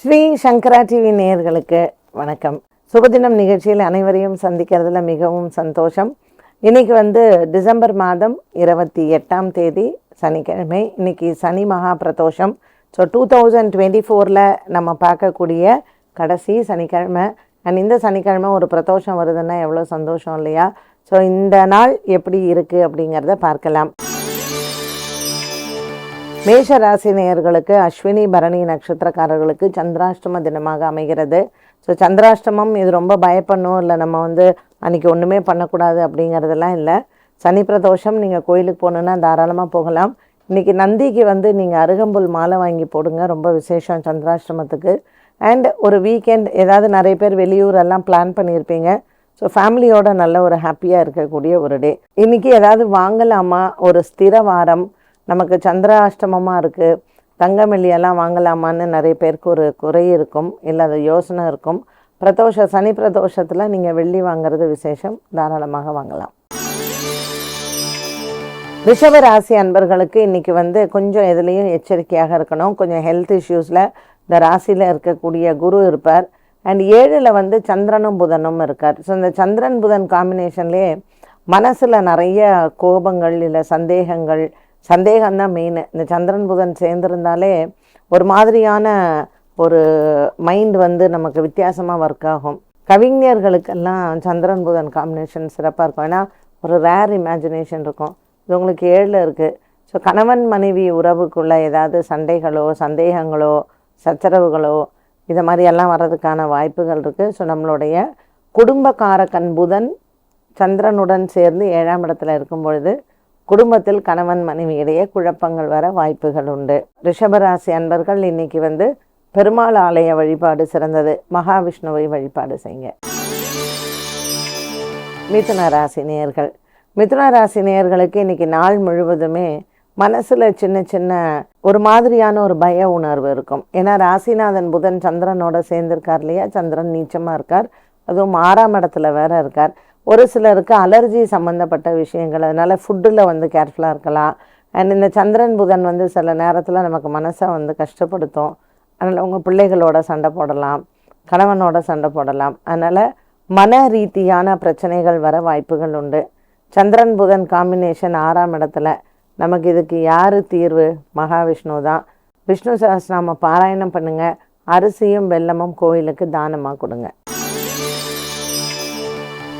ஸ்ரீ சங்கரா TV நேயர்களுக்கு வணக்கம். சுபதினம் நிகழ்ச்சியில் அனைவரையும் சந்திக்கிறதுல மிகவும் சந்தோஷம். இன்றைக்கி வந்து டிசம்பர் மாதம் இருபத்தி எட்டாம் தேதி சனிக்கிழமை. இன்னைக்கு சனி மகா Pradosham. So two thousand twenty ஃபோரில் நம்ம பார்க்கக்கூடிய கடைசி சனிக்கிழமை. அண்ட் இந்த சனிக்கிழமை ஒரு பிரதோஷம் வருதுன்னா எவ்வளோ சந்தோஷம் இல்லையா? ஸோ இந்த நாள் எப்படி இருக்குது அப்படிங்கிறத பார்க்கலாம். மேஷ ராசி நேயர்களுக்கு அஸ்வினி பரணி நட்சத்திரக்காரர்களுக்கு சந்திராஷ்டம தினமாக அமைகிறது. ஸோ சந்திராஷ்டமம் இது ரொம்ப பயப்படணும். இல்லை நம்ம வந்து அன்றைக்கி ஒன்றுமே பண்ணக்கூடாது அப்படிங்கிறதெல்லாம் இல்லை. சனி பிரதோஷம் நீங்கள் கோயிலுக்கு போகணுன்னா தாராளமாக போகலாம். இன்றைக்கி நந்திக்கு வந்து நீங்கள் அருகம்புல் மாலை வாங்கி போடுங்க. ரொம்ப விசேஷம் சந்திராஷ்டமத்துக்கு. அண்ட் ஒரு வீக்கெண்ட் ஏதாவது நிறைய பேர் வெளியூர் எல்லாம் பிளான் பண்ணியிருப்பீங்க ஸோ ஃபேமிலியோட நல்ல ஒரு ஹாப்பியாக இருக்கக்கூடிய ஒரு டே இன்றைக்கி ஏதாவது வாங்கலாமா? ஒரு ஸ்திர வாரம் நமக்கு சந்திராஷ்டமமாக இருக்குது தங்கமெல்லியெல்லாம் வாங்கலாமான்னு நிறைய பேருக்கு ஒரு குறை இருக்கும். இல்லை அது யோசனை இருக்கும். பிரதோஷ சனி பிரதோஷத்தில் நீங்கள் வெள்ளி வாங்குறது விசேஷம். தாராளமாக வாங்கலாம். ரிஷபராசி அன்பர்களுக்கு இன்றைக்கி வந்து கொஞ்சம் எதுலேயும் எச்சரிக்கையாக இருக்கணும். கொஞ்சம் ஹெல்த் இஷ்யூஸில் இந்த ராசியில் இருக்கக்கூடிய குரு இருப்பார். அண்ட் ஏழில் வந்து சந்திரனும் புதனும் இருக்கார். ஸோ இந்த சந்திரன் புதன் காம்பினேஷன்லேயே மனசில் நிறைய கோபங்கள் இல்லை சந்தேகங்கள் சந்தேகம்தான் மெயின் இந்த சந்திரன் புதன் சேர்ந்துருந்தாலே ஒரு மாதிரியான ஒரு மைண்ட் வந்து நமக்கு வித்தியாசமாக ஒர்க் ஆகும். கவிஞர்களுக்கெல்லாம் சந்திரன் புதன் காம்பினேஷன் சிறப்பாக இருக்கும். ஏன்னா ஒரு ரேர் இமேஜினேஷன் இருக்கும். இது உங்களுக்கு ஏழில் இருக்குது ஸோ கணவன் மனைவி உறவுக்குள்ள ஏதாவது சண்டைகளோ சந்தேகங்களோ சச்சரவுகளோ இதை மாதிரியெல்லாம் வர்றதுக்கான வாய்ப்புகள் இருக்குது ஸோ நம்மளுடைய குடும்பக்காரக்கன் புதன் சந்திரனுடன் சேர்ந்து ஏழாம் இடத்துல இருக்கும் பொழுது குடும்பத்தில் கணவன் மனைவி இடையே குழப்பங்கள் வர வாய்ப்புகள் உண்டு. ரிஷபராசி அன்பர்கள் இன்னைக்கு வந்து பெருமாள் ஆலய வழிபாடு சிறந்தது. மகாவிஷ்ணுவை வழிபாடு செய்யுங்க. மிதுன ராசி நேயர்கள். மிதுன ராசி நேயர்களுக்கு இன்னைக்கு நாள் முழுவதுமே மனசில் சின்ன சின்ன ஒரு மாதிரியான ஒரு பய உணர்வு இருக்கும். ஏன்னா ராசிநாதன் புதன் சந்திரனோட சேர்ந்திருக்கார் இல்லையா? சந்திரன் நீச்சமாக இருக்கார். அதுவும் ஆறாம் இடத்துல வேற இருக்கார். ஒரு சிலருக்கு அலர்ஜி சம்மந்தப்பட்ட விஷயங்கள் அதனால் ஃபுட்டில் வந்து கேர்ஃபுல்லாக இருக்கலாம். அண்ட் இந்த சந்திரன் புதன் வந்து சில நேரத்தில் நமக்கு மனசை வந்து கஷ்டப்படுத்தும். அதனால் உங்கள் பிள்ளைகளோட சண்டை போடலாம் கணவனோட சண்டை போடலாம். அதனால் மன ரீதியான பிரச்சனைகள் வர வாய்ப்புகள் உண்டு. சந்திரன் புதன் காம்பினேஷன் ஆறாம் இடத்துல நமக்கு இதுக்கு யார் தீர்வு? மகாவிஷ்ணு தான். விஷ்ணு சஹஸ்ரநாம பாராயணம் பண்ணுங்கள் அரிசியும் வெல்லமும் கோயிலுக்கு தானமாக கொடுங்க.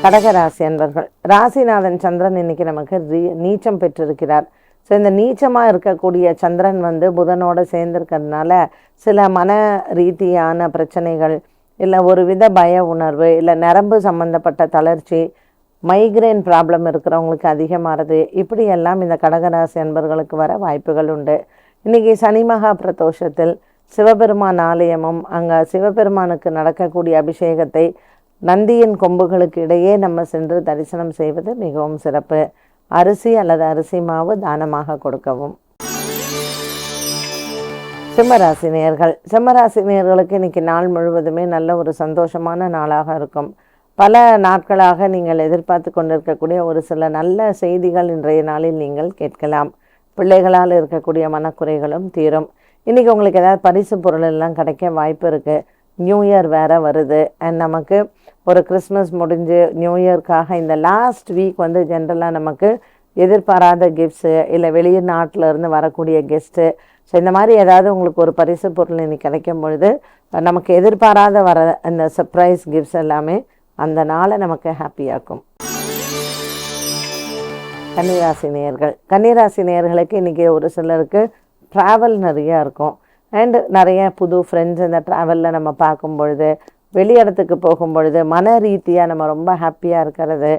கடகராசி அன்பர்கள். ராசிநாதன் சந்திரன் இன்னைக்கு நமக்கு ரீ நீச்சம் பெற்றிருக்கிறார். ஸோ இந்த நீச்சமாக இருக்கக்கூடிய சந்திரன் வந்து புதனோடு சேர்ந்துருக்கிறதுனால சில மன ரீதியான பிரச்சனைகள் இல்லை ஒரு வித பய உணர்வு இல்லை நரம்பு சம்மந்தப்பட்ட தளர்ச்சி மைக்ரேன் ப்ராப்ளம் இருக்கிறவங்களுக்கு அதிகமாகிறது இப்படியெல்லாம் இந்த கடகராசி அன்பர்களுக்கு வர வாய்ப்புகள் உண்டு. இன்றைக்கி சனி மகா பிரதோஷத்தில் சிவபெருமான் ஆலயமும் அங்கே சிவபெருமானுக்கு நடக்கக்கூடிய அபிஷேகத்தை நந்தியின் கொம்புகளுக்கு இடையே நம்ம சென்று தரிசனம் செய்வது மிகவும் சிறப்பு. அரிசி அல்லது அரிசி மாவு தானமாக கொடுக்கவும். சிம்மராசி நேர்கள் சிம்மராசி நேர்களுக்கு இன்னைக்கு நாள் முழுவதுமே நல்ல ஒரு சந்தோஷமான நாளாக இருக்கும். பல நாட்களாக நீங்கள் எதிர்பார்த்து கொண்டிருக்கக்கூடிய ஒரு சில நல்ல செய்திகள் இன்றைய நாளில் நீங்கள் கேட்கலாம். பிள்ளைகளால் இருக்கக்கூடிய மனக்குறைகளும் தீரும். இன்றைக்கி உங்களுக்கு ஏதாவது பரிசு பொருள் எல்லாம் கிடைக்க வாய்ப்பு இருக்குது நியூ இயர் வேறு வருது. அண்ட் நமக்கு ஒரு கிறிஸ்மஸ் முடிஞ்சு நியூ இயர்க்காக இந்த லாஸ்ட் வீக் வந்து ஜென்ரலாக நமக்கு எதிர்பாராத கிஃப்ட்ஸு இல்லை வெளிநாட்டில் இருந்து வரக்கூடிய கெஸ்ட்டு ஸோ இந்த மாதிரி ஏதாவது உங்களுக்கு ஒரு பரிசு பொருள் இன்னைக்கு கிடைக்கும் பொழுது நமக்கு எதிர்பாராத வர அந்த சர்ப்ரைஸ் கிஃப்ட்ஸ் எல்லாமே அந்த நாளை நமக்கு ஹாப்பியாக்கும் கன்னிராசி நேயர்கள். கன்னிராசி நேயர்களுக்கு இன்றைக்கி ஒரு சிலருக்கு ட்ராவல் நிறையா இருக்கும். அண்டு நிறைய புது ஃப்ரெண்ட்ஸ் இந்த ட்ராவலில் நம்ம பார்க்கும் பொழுது வெளி இடத்துக்கு போகும் பொழுது மன ரீதியாக நம்ம ரொம்ப ஹாப்பியாக இருக்கிறது.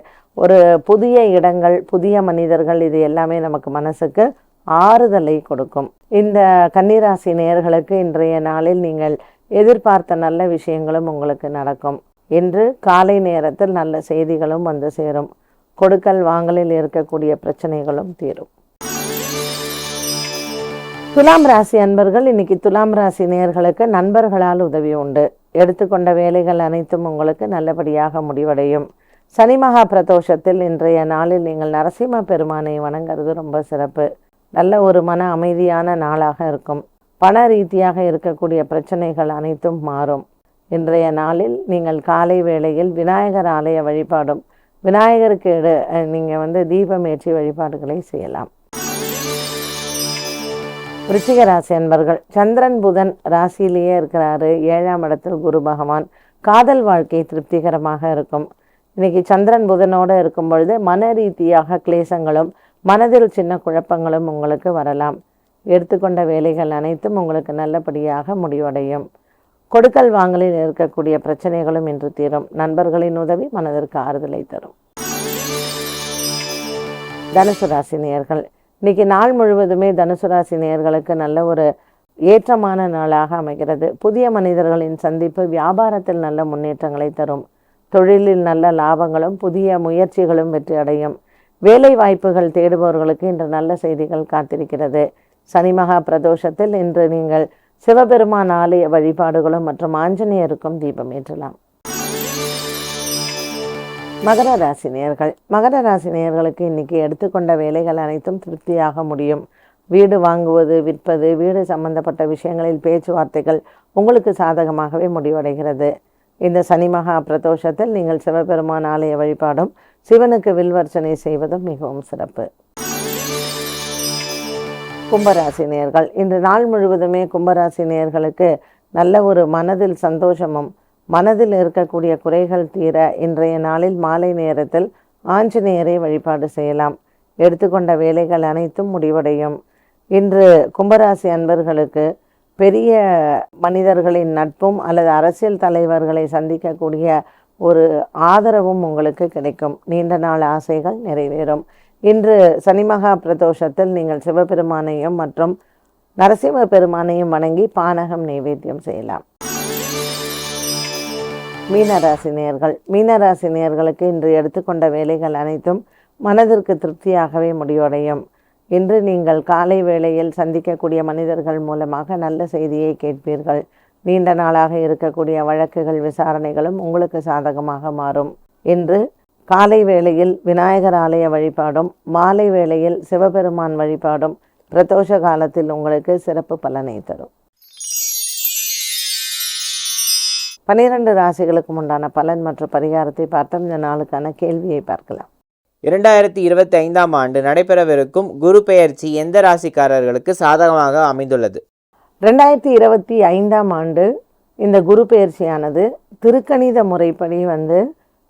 ஒரு புதிய இடங்கள் புதிய மனிதர்கள் இது எல்லாமே நமக்கு மனசுக்கு ஆறுதலை கொடுக்கும். இந்த கன்னிராசி நேர்களுக்கு இன்றைய நாளில் நீங்கள் எதிர்பார்த்த நல்ல விஷயங்களும் உங்களுக்கு நடக்கும். இன்று காலை நேரத்தில் நல்ல செய்திகளும் வந்து சேரும். கொடுக்கல் வாங்கலில் இருக்கக்கூடிய பிரச்சனைகளும் தீரும். துலாம் ராசி அன்பர்கள் இன்னைக்கு துலாம் ராசி நேயர்களுக்கு நண்பர்களால் உதவி உண்டு. எடுத்துக்கொண்ட வேலைகள் அனைத்தும் உங்களுக்கு நல்லபடியாக முடிவடையும். சனி மகா பிரதோஷத்தில் இன்றைய நாளில் நீங்கள் நரசிம்ம பெருமானை வணங்குறது ரொம்ப சிறப்பு. நல்ல ஒரு மன அமைதியான நாளாக இருக்கும். பண ரீதியாக இருக்கக்கூடிய பிரச்சனைகள் அனைத்தும் மாறும். இன்றைய நாளில் நீங்கள் காலை வேளையில் விநாயகர் ஆலய வழிபாடும் விநாயகருக்கு நீங்கள் வந்து தீபமேற்றி வழிபாடுகளை செய்யலாம். விருச்சிக ராசி அன்பர்கள் சந்திரன் புதன் ராசியிலேயே இருக்கிறாரு. ஏழாம் இடத்தில் குரு பகவான். காதல் வாழ்க்கை திருப்திகரமாக இருக்கும். இன்னைக்கு சந்திரன் புதனோடு இருக்கும் பொழுது மன ரீதியாக கிளேசங்களும் மனதில் சின்ன குழப்பங்களும் உங்களுக்கு வரலாம். எடுத்துக்கொண்ட வேலைகள் அனைத்தும் உங்களுக்கு நல்லபடியாக முடிவடையும். கொடுக்கல் வாங்கலில் இருக்கக்கூடிய பிரச்சனைகளும் இன்று தீரும். நண்பர்களின் உதவி மனதிற்கு ஆறுதலை தரும். தனுசு ராசி நேர்கள் இன்றைக்கி நாள் முழுவதுமே தனுசு ராசி நல்ல ஒரு ஏற்றமான நாளாக அமைகிறது. புதிய மனிதர்களின் சந்திப்பு வியாபாரத்தில் நல்ல முன்னேற்றங்களை தரும். தொழிலில் நல்ல லாபங்களும் புதிய முயற்சிகளும் வெற்றி அடையும். வேலை வாய்ப்புகள் தேடுபவர்களுக்கு இன்று நல்ல செய்திகள் காத்திருக்கிறது. சனி மகா பிரதோஷத்தில் இன்று நீங்கள் சிவபெருமான் ஆலய வழிபாடுகளும் மற்றும் ஆஞ்சநேயருக்கும் தீபம் ஏற்றலாம். மகர ராசி நேர்கள் மகர ராசி நேர்களுக்கு இன்னைக்கு எடுத்துக்கொண்ட வேலைகள் அனைத்தும் திருப்தியாக முடியும். வீடு வாங்குவது விற்பது வீடு சம்பந்தப்பட்ட விஷயங்களில் பேச்சுவார்த்தைகள் உங்களுக்கு சாதகமாகவே முடிவடைகிறது. இந்த சனி மகா பிரதோஷத்தில் நீங்கள் சிவபெருமான் ஆலய வழிபாடும் சிவனுக்கு வில்வர்ச்சனை செய்வதும் மிகவும் சிறப்பு. கும்பராசி நேர்கள் இன்று நாள் முழுவதுமே கும்பராசி நேர்களுக்கு நல்ல ஒரு மனதில் சந்தோஷமும் மனதில் இருக்கக்கூடிய குறைகள் தீர இன்றைய நாளில் மாலை நேரத்தில் ஆஞ்சநேயரை வழிபாடு செய்யலாம். எடுத்துக்கொண்ட வேலைகள் அனைத்தும் முடிவடையும். இன்று கும்பராசி அன்பர்களுக்கு பெரிய மனிதர்களின் நட்பும் அல்லது அரசியல் தலைவர்களை சந்திக்கக்கூடிய ஒரு ஆதரவும் உங்களுக்கு கிடைக்கும். நீண்ட நாள் ஆசைகள் நிறைவேறும். இன்று சனிமகா பிரதோஷத்தில் நீங்கள் சிவபெருமானையும் மற்றும் நரசிம்ம பெருமானையும் வணங்கி பானகம் நைவேத்தியம் செய்யலாம். மீனராசி மீனராசினியர்களுக்கு மீனராசி இன்று எடுத்துக்கொண்ட வேலைகள் அனைத்தும் மனதிற்கு திருப்தியாகவே முடிவடையும். இன்று நீங்கள் காலை வேளையில் சந்திக்கக்கூடிய மனிதர்கள் மூலமாக நல்ல செய்தியை கேட்பீர்கள். நீண்ட நாளாக இருக்கக்கூடிய வழக்குகள் விசாரணைகளும் உங்களுக்கு சாதகமாக மாறும். இன்று காலை வேளையில் விநாயகர் ஆலய வழிபாடும் மாலை வேளையில் சிவபெருமான் வழிபாடும் பிரதோஷ காலத்தில் உங்களுக்கு சிறப்பு பலனை தரும். பனிரெண்டு ராசிகளுக்கு உண்டான பலன் மற்றும் பரிகாரத்தை பார்த்தோம் இந்த நாளுக்கான கேள்வியை பார்க்கலாம். இரண்டாயிரத்தி இருபத்தி ஐந்தாம் ஆண்டு நடைபெறவிருக்கும் குரு பெயர்ச்சி எந்த ராசிக்காரர்களுக்கு சாதகமாக அமைந்துள்ளது? ரெண்டாயிரத்தி இருபத்தி ஐந்தாம் ஆண்டு இந்த குரு பெயர்ச்சியானது திருக்கணித முறைப்படி வந்து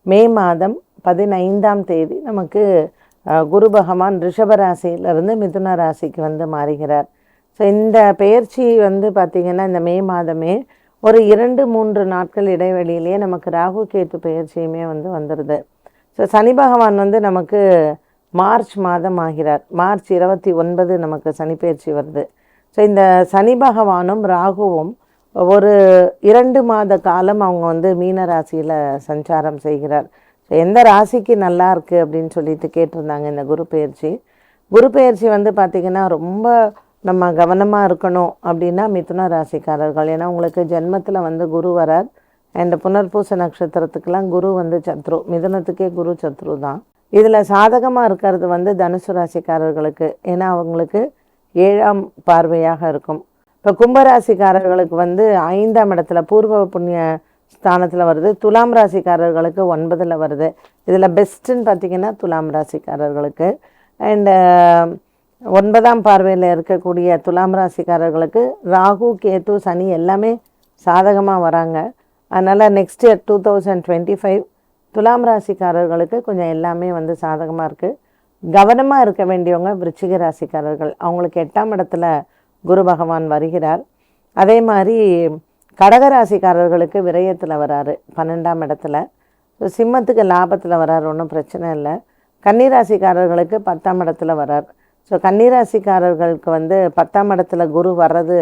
மே மாதம் பதினைந்தாம் தேதி நமக்கு குரு பகவான் ரிஷப ராசியிலிருந்து மிதுன ராசிக்கு வந்து மாறுகிறார். ஸோ இந்த பெயர்ச்சி வந்து பார்த்திங்கன்னா இந்த மே மாதமே ஒரு இரண்டு மூன்று நாட்கள் இடைவெளியிலேயே நமக்கு ராகு கேத்து பயிற்சியுமே வந்து வந்துடுது ஸோ சனி பகவான் வந்து நமக்கு மார்ச் மாதம் ஆகிறார். மார்ச் இருபத்தி ஒன்பது நமக்கு சனி பயிற்சி வருது. ஸோ இந்த சனி பகவானும் ராகுவும் ஒரு இரண்டு மாத காலம் அவங்க வந்து மீன ராசியில் சஞ்சாரம் செய்கிறார். ஸோ எந்த ராசிக்கு நல்லா இருக்குது அப்படின்னு சொல்லிட்டு கேட்டிருந்தாங்க இந்த குரு பெயர்ச்சி குரு பெயர்ச்சி வந்து பார்த்திங்கன்னா ரொம்ப நம்ம கவனமாக இருக்கணும் அப்படின்னா மிதுன ராசிக்காரர்கள். ஏன்னா உங்களுக்கு ஜென்மத்தில் வந்து குரு வரார். அண்ட் புனர்பூச நட்சத்திரத்துக்கெல்லாம் குரு வந்து சத்ரு. மிதுனத்துக்கே குரு சத்ரு தான். இதில் சாதகமாக இருக்கிறது வந்து தனுசு ராசிக்காரர்களுக்கு. ஏன்னா அவங்களுக்கு ஏழாம் பார்வையாக இருக்கும். இப்போ கும்பராசிக்காரர்களுக்கு வந்து ஐந்தாம் இடத்துல பூர்வ புண்ணிய ஸ்தானத்தில் வருது. துலாம் ராசிக்காரர்களுக்கு ஒன்பதில் வருது. இதில் பெஸ்ட்டுன்னு பார்த்தீங்கன்னா துலாம் ராசிக்காரர்களுக்கு. அண்டு ஒன்பதாம் பார்வையில் இருக்கக்கூடிய துலாம் ராசிக்காரர்களுக்கு ராகு கேத்து சனி எல்லாமே சாதகமாக வராங்க. அதனால் next year two thousand twenty five துலாம் ராசிக்காரர்களுக்கு கொஞ்சம் எல்லாமே வந்து சாதகமாக இருக்குது கவனமாக இருக்க வேண்டியவங்க விருச்சிக ராசிக்காரர்கள். அவங்களுக்கு எட்டாம் இடத்துல குரு பகவான் வருகிறார். அதே மாதிரி கடக ராசிக்காரர்களுக்கு விரயத்தில் வராரு பன்னெண்டாம் இடத்துல. ஸோ சிம்மத்துக்கு லாபத்தில் வரார் ஒன்றும் பிரச்சனை இல்லை. கன்னிராசிக்காரர்களுக்கு பத்தாம் இடத்துல வரார். ஸோ கன்னிராசிக்காரர்களுக்கு வந்து பத்தாம் இடத்துல குரு வர்றது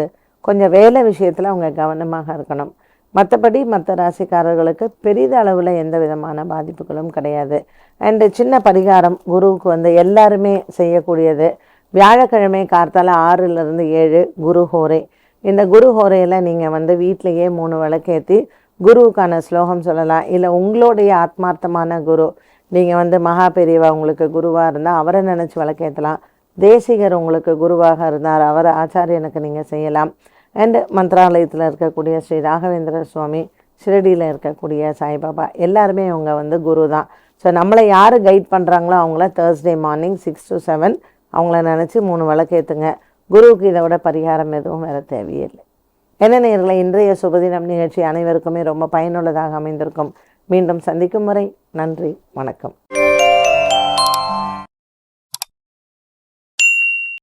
கொஞ்சம் வேலை விஷயத்தில் அவங்க கவனமாக இருக்கணும். மற்றபடி மற்ற ராசிக்காரர்களுக்கு பெரிதளவில் எந்த விதமான பாதிப்புகளும் கிடையாது. அண்டு சின்ன பரிகாரம் குருவுக்கு வந்து எல்லாருமே செய்யக்கூடியது. வியாழக்கிழமை கார்த்தால ஆறுலேருந்து ஏழு குரு ஹோரை. இந்த குரு ஹோரையில் நீங்கள் வந்து வீட்டிலையே மூணு விளக்கேற்றி குருவுக்கான ஸ்லோகம் சொல்லலாம். இல்லை உங்களுடைய ஆத்மார்த்தமான குரு. நீங்கள் வந்து மகா பெரியவா உங்களுக்கு குருவாக இருந்தால் அவரை நினச்சி விளக்கேற்றலாம் தேசிகர் உங்களுக்கு குருவாக இருந்தார். அவர் ஆச்சாரியனுக்கு நீங்கள் செய்யலாம். அண்டு மந்திராலயத்தில் இருக்கக்கூடிய ஸ்ரீ ராகவேந்திர சுவாமி ஷிரடியில் இருக்கக்கூடிய சாய்பாபா எல்லாருமே அவங்க வந்து குரு தான் ஸோ நம்மளை யார் கைட் பண்ணுறாங்களோ அவங்கள Thursday morning six to seven அவங்கள நினச்சி மூணு விளக்கேற்றுங்க குருவுக்கு இதை விட பரிகாரம் எதுவும் வேறு தேவையில்லை. என்ன நேர்களை இன்றைய சுபதினம் நிகழ்ச்சி அனைவருக்குமே ரொம்ப பயனுள்ளதாக அமைந்திருக்கும். மீண்டும் சந்திக்கும் முறை நன்றி வணக்கம்.